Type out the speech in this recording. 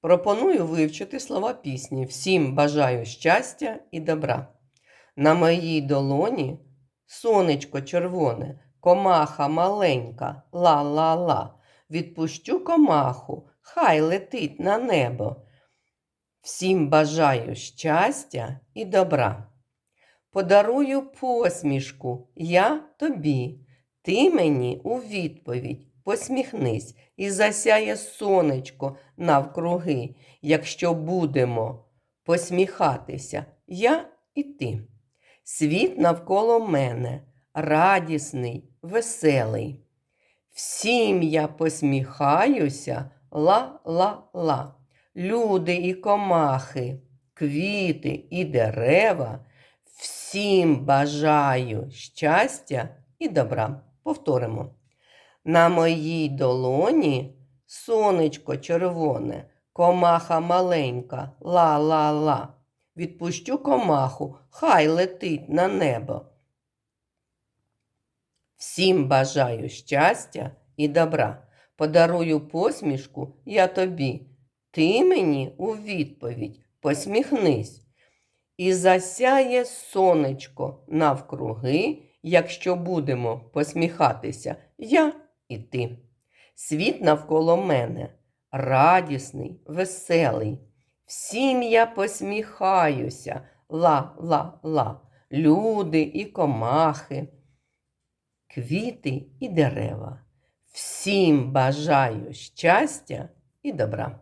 Пропоную вивчити слова пісні. Всім бажаю щастя і добра. На моїй долоні сонечко червоне, комаха маленька, ла-ла-ла. Відпущу комаху, хай летить на небо. Всім бажаю щастя і добра. Подарую посмішку я тобі. Ти мені у відповідь посміхнись і засяє сонечко навкруги, якщо будемо посміхатися я і ти. Світ навколо мене радісний, веселий. Всім я посміхаюся ла-ла-ла. Люди і комахи, квіти і дерева. Всім бажаю щастя і добра. Повторимо. На моїй долоні сонечко червоне, комаха маленька, ла-ла-ла. Відпущу комаху, хай летить на небо. Всім бажаю щастя і добра. Подарую посмішку я тобі. Ти мені у відповідь посміхнись. І засяє сонечко навкруги, якщо будемо посміхатися я і ти. Світ навколо мене радісний, веселий. Всім я посміхаюся, ла-ла-ла, люди і комахи, квіти і дерева. Всім бажаю щастя і добра.